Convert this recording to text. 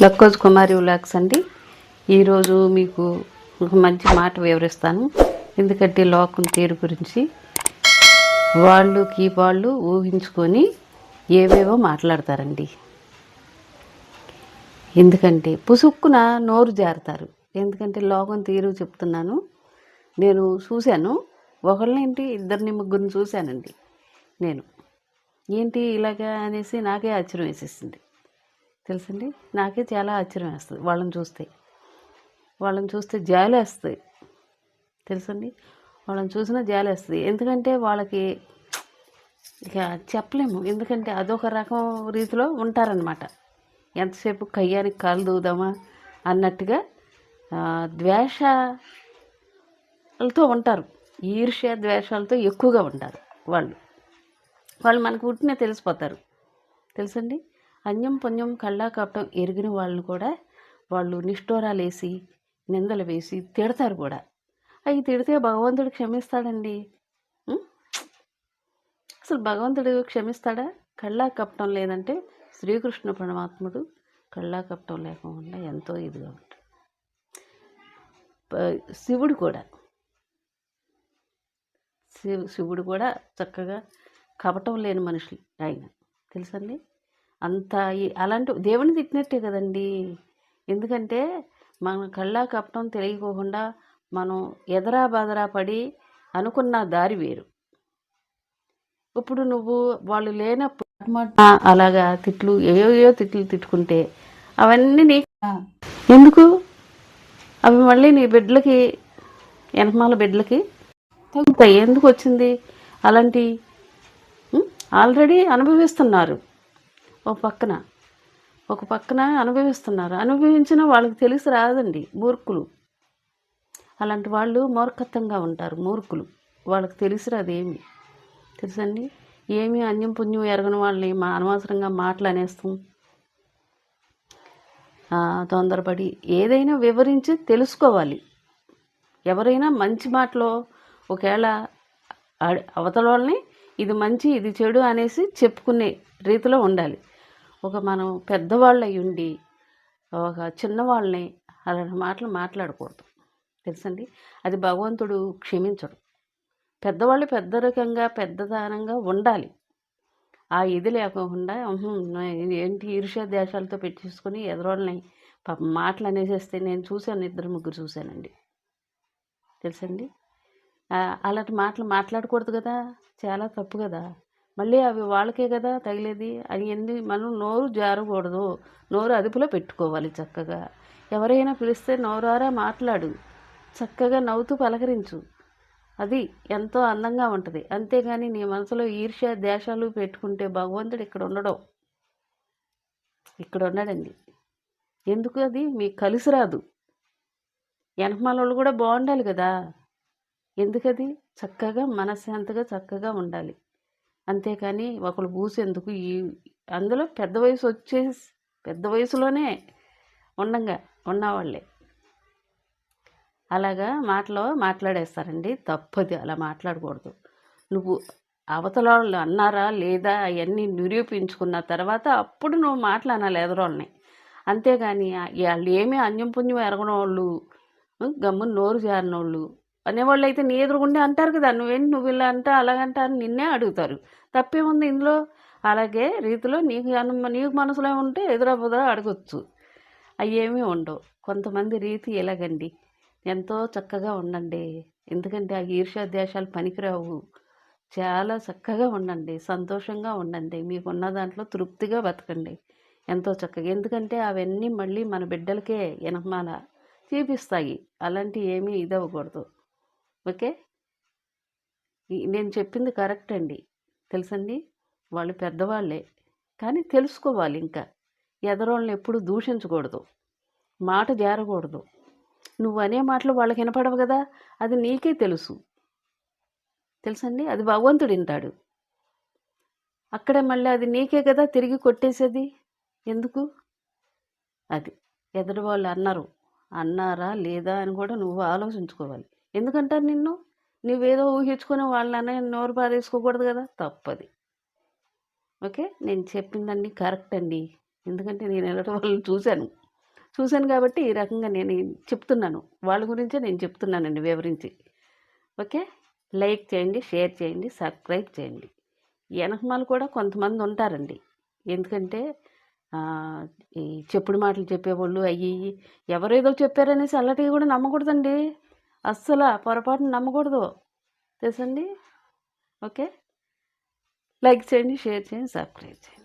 లక్కోజ్ కుమారి ఉలాక్స్ అండి. ఈరోజు మీకు ఒక మంచి మాట వివరిస్తాను. ఎందుకంటే లోకం తీరు గురించి వాళ్ళు వాళ్ళు ఊహించుకొని ఏవేవో మాట్లాడతారండి. ఎందుకంటే పుసుక్కున నోరు జారుతారు. ఎందుకంటే లోకం తీరు చెప్తున్నాను. నేను చూశాను. ఒకళ్ళేంటి ఇద్దరిని ముగ్గురిని చూశానండి నేను. ఏంటి ఇలాగా అనేసి నాకే ఆశ్చర్యం వేసేసింది. తెలుసండి? నాకే చాలా ఆశ్చర్యం వేస్తుంది వాళ్ళని చూస్తే. వాళ్ళని చూస్తే జాలేస్తుంది. తెలుసండి? వాళ్ళని చూసినా జాలేస్తుంది. ఎందుకంటే వాళ్ళకి ఇక చెప్పలేము. ఎందుకంటే అదొక రకం రీతిలో ఉంటారనమాట ఎంతసేపు కయ్యానికి కాలు దూదామా అన్నట్టుగా ద్వేషాలతో ఉంటారు. ఈర్ష్య ద్వేషాలతో ఎక్కువగా ఉంటారు వాళ్ళు. వాళ్ళు మనకు పుట్టినే తెలిసిపోతారు. తెలుసండి? అన్యం పుణ్యం కళ్ళా కప్పటం ఎరిగిన వాళ్ళని కూడా వాళ్ళు నిష్ఠోరాలు వేసి నిందలు వేసి తిడతారు కూడా. అవి తిడితే భగవంతుడు క్షమిస్తాడండి. అసలు భగవంతుడు క్షమిస్తాడా? కళ్ళా కప్పటం లేదంటే శ్రీకృష్ణ పరమాత్ముడు కళ్ళా కప్పటం లేకుండా ఎంతో ఇదిగా ఉంటాడు. శివుడు కూడా. శివ శివుడు కూడా చక్కగా కపటం లేని మనుషులు ఆయన. తెలుసండి అంత అలాంటి దేవుని తిట్టినట్టే కదండి. ఎందుకంటే మన కళ్ళా కపటం తెలియకోకుండా మనం ఎదరా బదరా పడి అనుకున్న దారి వేరు. ఇప్పుడు నువ్వు వాళ్ళు లేనప్పుడు అలాగా తిట్లు ఏయో తిట్లు తిట్టుకుంటే అవన్నీ నీ ఎందుకు? అవి మళ్ళీ నీ బిడ్డలకి వెనకమాల బిడ్డలకి తగ్గుతాయి. ఎందుకు వచ్చింది? అలాంటి? ఆల్రెడీ అనుభవిస్తున్నారు. ఒక పక్కన. ఒక పక్కన అనుభవిస్తున్నారు. అనుభవించిన వాళ్ళకి తెలిసి రాదండి. మూర్ఖులు. అలాంటి వాళ్ళు మూర్ఖత్వంగా ఉంటారు. మూర్ఖులు. వాళ్ళకి తెలిసి రాదేమి? తెలుసండి? ఏమి అన్యం పుణ్యం ఎరగని వాళ్ళని మా అనవసరంగా మాటలు అనేస్తాం తొందరపడి ఏదైనా వివరించి తెలుసుకోవాలి. ఎవరైనా మంచి మాటలో ఒకవేళ అవతల వాళ్ళని ఇది మంచి ఇది చెడు అనేసి చెప్పుకునే రీతిలో ఉండాలి. ఒక మనం పెద్దవాళ్ళు అయి ఉండి ఒక చిన్నవాళ్ళని అలాంటి మాటలు మాట్లాడకూడదు. తెలుసండి? అది భగవంతుడు క్షమించడు. పెద్దవాళ్ళు పెద్ద రకంగా పెద్దదానంగా ఉండాలి. ఆ ఇది లేకుండా ఏంటి ఈర్ష్యా దేశాలతో పెట్టేసుకొని ఎదరోళ్ళని పాపం మాటలు అనేసేస్తే నేను చూశాను ఇద్దరు ముగ్గురు చూశానండి. తెలుసండి? అలాంటి మాటలు మాట్లాడకూడదు కదా? చాలా తప్పు కదా? మళ్ళీ అవి వాళ్ళకే కదా తగిలేది? అని ఎందు మనం నోరు జారకూడదు. నోరు అదుపులో పెట్టుకోవాలి చక్కగా. ఎవరైనా పిలిస్తే నోరారా మాట్లాడు. చక్కగా నవ్వుతూ పలకరించు. అది ఎంతో అందంగా ఉంటుంది. అంతేగాని నీ మనసులో ఈర్ష్య దేశాలు పెట్టుకుంటే భగవంతుడు ఇక్కడ ఉండడం. ఇక్కడ ఉన్నాడండి. ఎందుకు అది? మీకు కలిసి రాదు. వెనకమాలోళ్ళు కూడా బాగుండాలి కదా. ఎందుకది? చక్కగా మనశ్శాంతిగా చక్కగా ఉండాలి. అంతేకాని ఒకళ్ళు పూసేందుకు ఈ అందులో పెద్ద వయసు వచ్చేసి పెద్ద వయసులోనే ఉండంగా ఉన్నవాళ్ళే. అలాగా మాటలో మాట్లాడేస్తారండి తప్పది అలా మాట్లాడకూడదు. నువ్వు అవతల వాళ్ళు అన్నారా లేదా అవన్నీ నిరూపించుకున్న తర్వాత అప్పుడు నువ్వు మాట్లాడాలి ఎదరోళ్ళని అంతేగాని వాళ్ళు ఏమీ అన్యం పుణ్యం ఎరగని వాళ్ళు గమ్మున నోరు జారిన వాళ్ళు అనేవాళ్ళు అయితే నీ ఎదురుగుండే అంటారు కదా నువ్వేంటి నువ్వు ఇలా అంటా అలాగంటా అని నిన్నే అడుగుతారు. తప్పేముంది ఇందులో? అలాగే రీతిలో నీకు నీకు మనసులో ఉంటే ఎదురబుదరా అడగచ్చు అడగొచ్చు. అవి ఏమీ ఉండవు. కొంతమంది రీతి ఎలాగండి? ఎంతో చక్కగా ఉండండి. ఎందుకంటే ఆ ఈర్ష్యా దేశాలు పనికిరావు. చాలా చక్కగా ఉండండి. సంతోషంగా ఉండండి. మీకున్న దాంట్లో తృప్తిగా బతకండి. ఎంతో చక్కగా. ఎందుకంటే అవన్నీ మళ్ళీ మన బిడ్డలకే వెనకమాల చూపిస్తాయి. అలాంటి ఏమీ ఇదవ్వకూడదు. ఓకే? నేను చెప్పింది కరెక్ట్ అండి. తెలుసండి? వాళ్ళు పెద్దవాళ్ళే. కానీ తెలుసుకోవాలి ఇంకా. ఎదరోళ్ళని ఎప్పుడు దూషించకూడదు. మాట జారకూడదు. నువ్వు అనే మాటలు వాళ్ళకి వినపడవు కదా? అది నీకే తెలుసు. తెలుసండి? అది భగవంతుడు వింటాడు. అక్కడే మళ్ళీ అది నీకే కదా తిరిగి కొట్టేసేది? ఎందుకు? అది. ఎదురు వాళ్ళు అన్నారు. అన్నారా లేదా అని కూడా నువ్వు ఆలోచించుకోవాలి. ఎందుకంటారు నిన్ను? నువ్వేదో ఊహించుకుని వాళ్ళనే నోరు పారేసుకోకూడదు కదా? తప్పది. ఓకే? నేను చెప్పిందండి కరెక్ట్ అండి. ఎందుకంటే నేను ఎలాంటి వాళ్ళని చూశాను. చూశాను కాబట్టి ఈ రకంగా నేను చెప్తున్నాను. వాళ్ళ గురించే నేను చెప్తున్నానండి వివరించి. ఓకే? లైక్ చేయండి షేర్ చేయండి సబ్స్క్రైబ్ చేయండి. వెనకమాలు కూడా కొంతమంది ఉంటారండి. ఎందుకంటే ఈ చెప్పుడు మాటలు చెప్పేవాళ్ళు అయ్యి ఎవరేదో చెప్పారనేసి అల్లటివి కూడా నమ్మకూడదండి. అస్సలు పొరపాటున నమ్మకూడదు. తెలుసండి? ఓకే? లైక్ చేయండి షేర్ చేయండి సబ్స్క్రైబ్ చేయండి.